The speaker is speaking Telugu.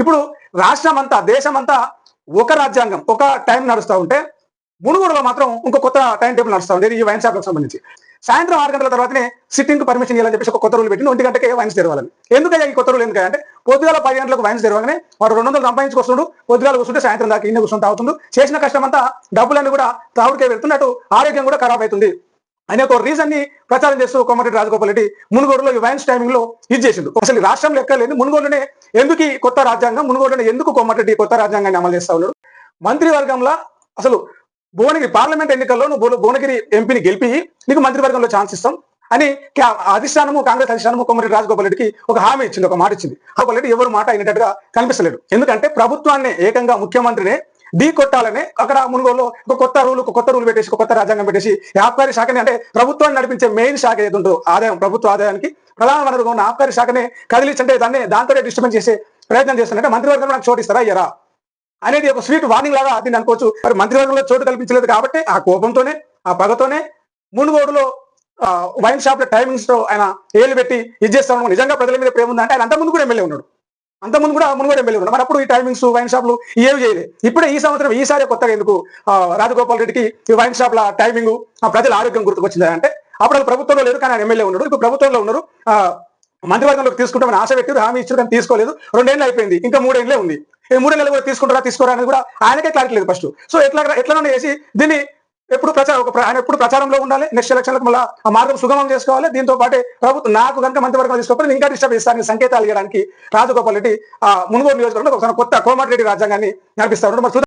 ఇప్పుడు రాష్ట్రం అంతా దేశం అంతా ఒక రాజ్యాంగం ఒక టైం నడుస్తూ ఉంటే మునుగోడులో మాత్రం ఇంకో కొత్త టైం టేబుల్ నడుస్తూ ఉంది ఈ వైన్ షాప్లకు సంబంధించి. సాయంత్రం ఆరు గంటల తర్వాతనే సిట్టింగ్ పర్మిషన్ ఇవ్వాలని చెప్పేసి ఒక కొత్త రూల్ పెట్టింది ఒంటి గంటకే వైన్స్ తెరవాలని. ఎందుకయ్యా ఈ కొత్త రూల్ ఎందుకంటే పొద్దుగాల పది గంటలకు వైన్స్ తెరవగానే వాడు రెండు వందలు సంపాదించుకొస్తుండు పొద్దుగాల కూర్చుంటే సాయంత్రం దాకా ఇన్ని కూర్చుంటే అవుతుంది చేసిన కష్టం అంతా డబ్బులన్నీ కూడా తావుడికే వెళ్తున్నట్టు ఆరోగ్యం కూడా ఖరాబ్ అవుతుంది. అనే ఒక రీజన్ని ప్రచారం చేస్తూ కోమటిరెడ్డి రాజగోపాల్ రెడ్డి మునుగోడులో ఈ వైన్స్ టైమింగ్లో ఇది చేసిండు. అసలు రాష్ట్రం లెక్క లేదు మునుగోడునే ఎందుకు ఈ కొత్త రాజ్యాంగం మునుగోడునే ఎందుకు కోమటిరెడ్డి కొత్త రాజ్యాంగాన్ని అమలు చేస్తా ఉన్నాడు? మంత్రివర్గంలో అసలు భువనగిరి పార్లమెంట్ ఎన్నికల్లో నువ్వు భువనగిరి ఎంపీని గెలిపి నీకు మంత్రివర్గంలో ఛాన్స్ ఇస్తాం అని అధిష్టానము కాంగ్రెస్ అధిష్టానము కొమ్మరెడ్డి రాజగోపాల్ రెడ్డికి ఒక హామీ ఇచ్చింది ఒక మాట ఇచ్చింది. గోపాల్ రెడ్డి ఎవరు మాట అయినట్టుగా కనిపిస్తలేడు ఎందుకంటే ప్రభుత్వాన్ని ఏకంగా ముఖ్యమంత్రినే ఢీ కొట్టాలని అక్కడ మునుగోలో ఒక కొత్త రూల్ ఒక కొత్త రూల్ పెట్టేసి కొత్త రాజ్యాంగం పెట్టేసి ఆబ్కారీ శాఖని అంటే ప్రభుత్వాన్ని నడిపించే మెయిన్ శాఖ ఏది ఉంటుందో ఆదాయం ప్రభుత్వ ఆదాయానికి ప్రధాన వనరుగా ఉన్న ఆబ్కారీ శాఖని కదిలించంటే దాన్ని దాంతో డిస్టర్బెన్స్ చేసే ప్రయత్నం చేస్తున్నట్టే మంత్రివర్గంలో నాకు చోటు ఇస్తారా? అనేది ఒక స్వీట్ వార్నింగ్ లాగా దీన్ని అనుకోవచ్చు. మరి మంత్రివర్గంలో చోటు కల్పించలేదు కాబట్టి ఆ కోపంతోనే ఆ పగతోనే మునుగోడులో వైన్ షాప్ టైమింగ్స్తో ఆయన ఏళ్ళు పెట్టి ఇది చేస్తాను నిజంగా ప్రజల మీద ప్రేమ ఉందంటే ఆయన అంత ముందు కూడా ఎమ్మెల్యే ఉన్నాడు. అంత ముందు కూడా మునుగోడు ఎమ్మెల్యే ఉన్నాం మరి అప్పుడు ఈ టైమింగ్స్ వైన్ షాప్లు ఏవి చేయలేదు ఇప్పుడే ఈ సంవత్సరం ఈసారి కొత్తగా ఎందుకు రాజగోపాల్ రెడ్డికి ఈ వైన్ షాప్ల టైమింగ్ ఆ ప్రజల ఆరోగ్యం గుర్తుకొచ్చింది అంటే అప్పుడు ప్రభుత్వంలో లేదు కానీ ఆయన ఎమ్మెల్యే ఉన్నాడు. ఇప్పుడు ప్రభుత్వంలో ఉన్నారు. మంత్రివర్గంలోకి తీసుకుంటామని ఆశ పెట్టారు హామీ ఇచ్చారు కానీ తీసుకోలేదు. రెండేళ్ళు అయిపోయింది. ఇంకా మూడేళ్ళే ఉంది. ఈ మూడేళ్ళు కూడా తీసుకుంటారా తీసుకోరా అనేది కూడా ఆయనకే క్లారిటీ లేదు ఫస్ట్ సో ఎట్లా ఎట్లా చేసి దీన్ని ఎప్పుడు ప్రచారం ఒక ఆయన ఎప్పుడు ప్రచారంలో ఉండాలి నెక్స్ట్ ఎలక్షన్లకు మళ్ళీ ఆ మార్గం సుగమం చేసుకోవాలి. దీంతో పాటు ప్రభుత్వం నాకు కనుక మంత్రివర్గం తీసుకోకపోతే ఇంకా డిస్టర్బ్ చేస్తారని సంకేతాలు ఇవ్వడానికి రాజగోపాల్ రెడ్డి ఆ మునుగోడు నియోజకవర్గంలో ఒకసారి కొత్త కోమటిరెడ్డి రాజ్యాంగాన్ని నడిపిస్తారు